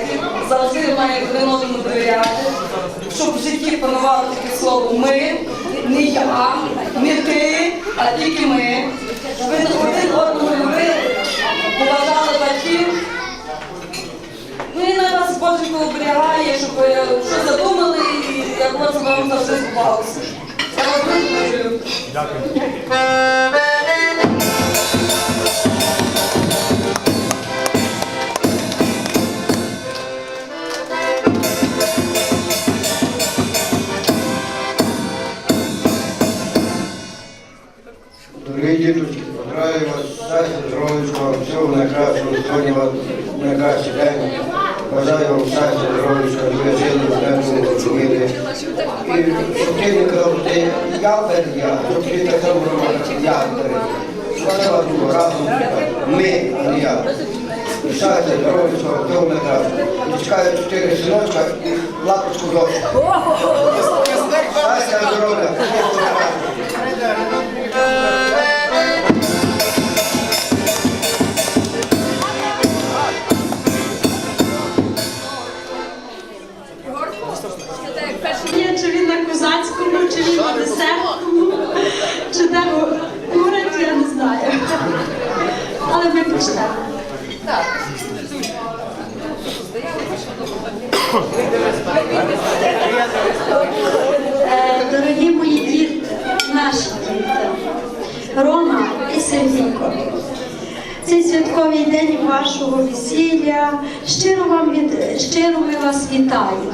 респекті, завжди має один одному довіряти, щоб в житті панувало таке слово ми, не я, не ти, а тільки ми. Щоб один одному любили, поважали батьків. Ну і на вас Боженько оберігає, щоб ви що задумали, і як вас вам завжди збувалося. Я вас дуже люблю. Дорогі діточки, бажаю вас щастя, здоров'ячка, всього найкращого, сьогодні вас найкращий день. Бажаю вам щастя, жили в небо, розуміли. І щоб ти не казав, ти я перед я, щоб ти так само робив, я перед. Щоб вас було разом, ми, а не я. Щастя, здоров'ячка, всього найкращого. І чекаю чотири синочка і лапочку дочку. Козацькому, чи десертному, чи де курить, я не знаю. Але ми почнемо. Е, Дорогі мої діти, наші діти, Рома і Сергійко. Цей святковий день вашого весілля щиро вам від щиро ми вас вітаємо.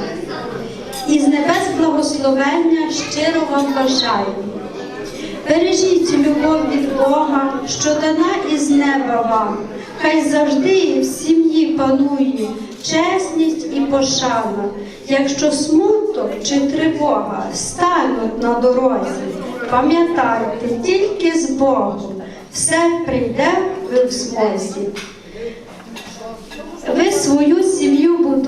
І з небес благословення щиро вам бажаю. Бережіть любов від Бога, що дана із неба вам. Хай завжди в сім'ї панує чесність і пошана. Якщо смуток чи тривога стануть на дорозі, пам'ятайте тільки з Богом, все прийде ви в змозі. Ви свою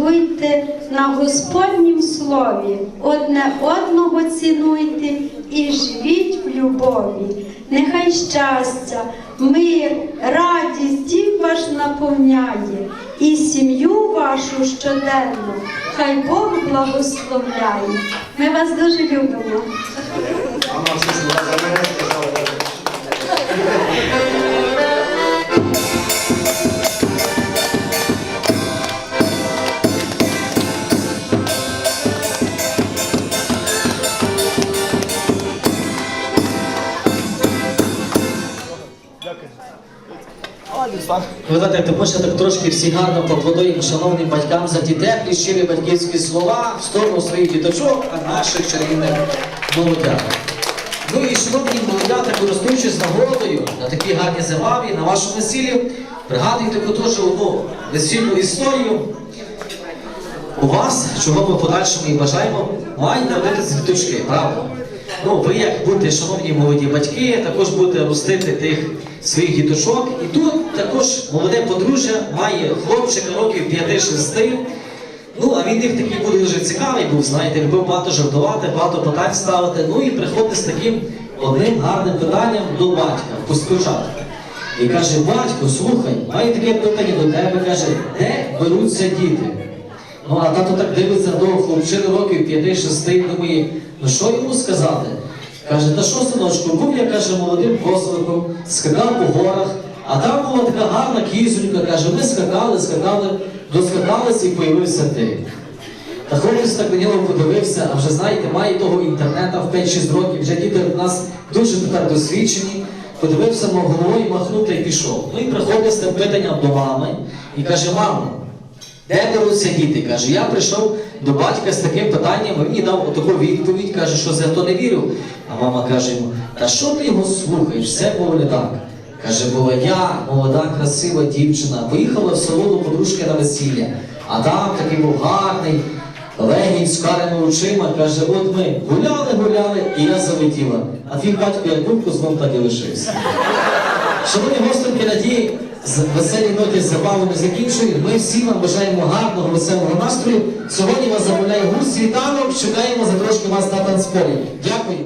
будуйте на Господнім слові, одне одного цінуйте і живіть в любові. Нехай щастя, мир, радість дім ваш наповняє, і сім'ю вашу щоденно, хай Бог благословляє. Ми вас дуже любимо. Сказала. Ви знаєте, тому що так трошки всі гарно поаплодуємо шановним батькам за ті теплі, щирі батьківські слова в сторону своїх діточок, а наших чарівних молодят. Ну і шановні молодята, користуючись нагодою на такій гарній забаві, на вашому весіллі, пригадуйте теж одну весільну історію. У вас, чого ми подальшому і бажаємо, мають народитися діточки, правда? Ну, ви як будете, шановні молоді батьки, також будете ростити тих своїх діточок. І тут також молоде подружжя має хлопчика років 5-6. Ну, а він їх такий буде дуже цікавий був, знаєте, любив багато жартувати, багато питань ставити. Ну і приходить з таким одним гарним питанням до батька, поспочатку. І каже, батько, слухай, маю таке питання до тебе, каже, де беруться діти? Ну, а тато так дивиться до хлопчини років 5-6, думає, ну що йому сказати? Каже, та що, синочку, був я, каже, молодим косовиком, скакав по горах, а там була така гарна кізонька, каже, ми скакали, скакали, доскакалися і появився ти. Та хлопець так нього подивився, а вже знаєте, має того інтернета в 5-6 років, вже діти в нас дуже тепер досвідчені. Подивився мов головою, махнув та й пішов. Ну і приходить з тим питанням до мами і каже, мамо, де беруться діти? Каже, я прийшов до батька з таким питанням, він мені дав таку відповідь, каже, що за то не вірю. А мама каже йому, та що ти його слухаєш? Все було не так. Каже, була я, молода, красива дівчина, поїхала в село до подружки на весілля, а там такий був гарний, легінь з карими очима, каже, от ми гуляли, гуляли, і я залетіла. А твій батько як був козлом, так і лишився. Шановні гостинки, надії, з веселі ноті з забавами закінчують. Ми всі вам бажаємо гарного, веселого настрою. Сьогодні вас замовляє гурт світанок, чекаємо за трошки вас на танцполі. Дякую.